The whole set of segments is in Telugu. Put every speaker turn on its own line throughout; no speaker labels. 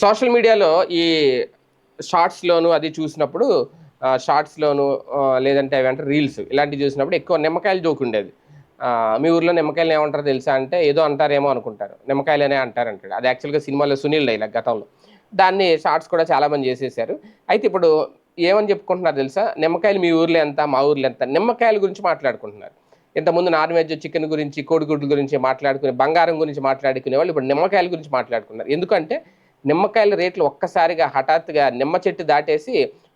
సోషల్ మీడియాలో ఈ షార్ట్స్లోను అది చూసినప్పుడు షార్ట్స్లోను లేదంటే అవి అంటే రీల్స్ ఇలాంటివి చూసినప్పుడు ఎక్కువ నిమ్మకాయలు జోకు ఉండేది. మీ ఊర్లో నిమ్మకాయలు ఏమంటారు తెలుసా అంటే ఏదో అంటారేమో అనుకుంటారు. నిమ్మకాయలనే అంటారు అంటాడు. అది యాక్చువల్గా సినిమాలో సునీల్ డైలాగ్ గతంలో. దాన్ని షార్ట్స్ కూడా చాలామంది చేసేసారు అయితే ఇప్పుడు ఏమని చెప్పుకుంటున్నారు తెలుసా? నిమ్మకాయలు మీ ఊర్లో ఎంత మా ఊర్లో ఎంత? నిమ్మకాయల గురించి మాట్లాడుకుంటున్నారు. ఇంతకుముందు నాన్ వెజ్ చికెన్ గురించి కోడిగుడ్ల గురించి మాట్లాడుకునే బంగారం గురించి మాట్లాడుకునే వాళ్ళు ఇప్పుడు నిమ్మకాయల గురించి మాట్లాడుకున్నారు. ఎందుకంటే నిమ్మకాయల రేట్లు ఒక్కసారిగా హఠాత్తుగా నిమ్మ చెట్టు దాటేసి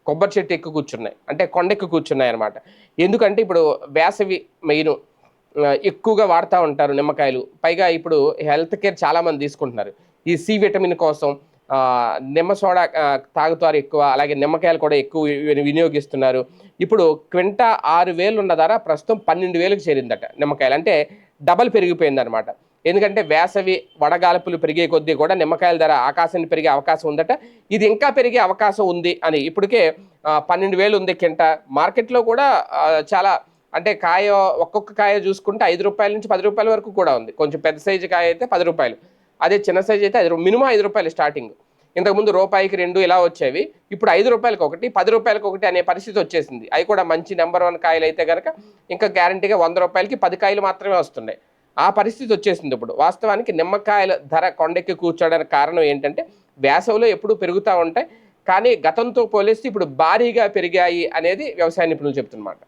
కొబ్బరి చెట్టు ఎక్కువ కూర్చున్నాయి. అంటే కొండెక్కు కూర్చున్నాయి అనమాట ఎందుకంటే ఇప్పుడు వేసవి మెయిన్ ఎక్కువగా వాడుతూ ఉంటారు నిమ్మకాయలు. పైగా ఇప్పుడు హెల్త్ కేర్ చాలామంది తీసుకుంటున్నారు. ఈ సి విటమిన్ కోసం నిమ్మ సోడా తాగుతారు ఎక్కువ అలాగే నిమ్మకాయలు కూడా ఎక్కువ వినియోగిస్తున్నారు. ఇప్పుడు క్వింటా ఆరు వేలు ఉన్న ధర ప్రస్తుతం పన్నెండు వేలకు చేరిందట నిమ్మకాయలు. అంటే డబల్ పెరిగిపోయింది అనమాట ఎందుకంటే వేసవి వడగాల్పులు పెరిగే కొద్దీ కూడా నిమ్మకాయల ధర ఆకాశాన్ని పెరిగే అవకాశం ఉందట. ఇది ఇంకా పెరిగే అవకాశం ఉంది అని ఇప్పటికే పన్నెండు వేలు ఉంది కింట. మార్కెట్లో కూడా చాలా అంటే కాయ ఒక్కొక్క కాయ చూసుకుంటే ఐదు రూపాయల నుంచి పది రూపాయల వరకు కూడా ఉంది. కొంచెం పెద్ద సైజు కాయ అయితే పది రూపాయలు. అదే చిన్న సైజు అయితే ఐదు మినిమం ఐదు రూపాయలు స్టార్టింగ్. ఇంతకుముందు రూపాయికి రెండు ఇలా వచ్చేవి. ఇప్పుడు ఐదు రూపాయలకి ఒకటి పది రూపాయలకి ఒకటి అనే పరిస్థితి వచ్చేసింది. అవి కూడా మంచి నెంబర్ వన్ కాయలు అయితే కనుక ఇంకా గ్యారంటీగా వంద రూపాయలకి పది కాయలు మాత్రమే వస్తున్నాయి. ఆ పరిస్థితి వచ్చేసింది ఇప్పుడు. వాస్తవానికి నిమ్మకాయల ధర కొండెక్కి కూర్చోడానికి కారణం ఏంటంటే వేసవిలో ఎప్పుడూ పెరుగుతూ ఉంటాయి. కానీ గతంతో పోలిస్తే ఇప్పుడు భారీగా పెరిగాయి అనేది వ్యవసాయ నిపుణులు చెప్తున్నమాట.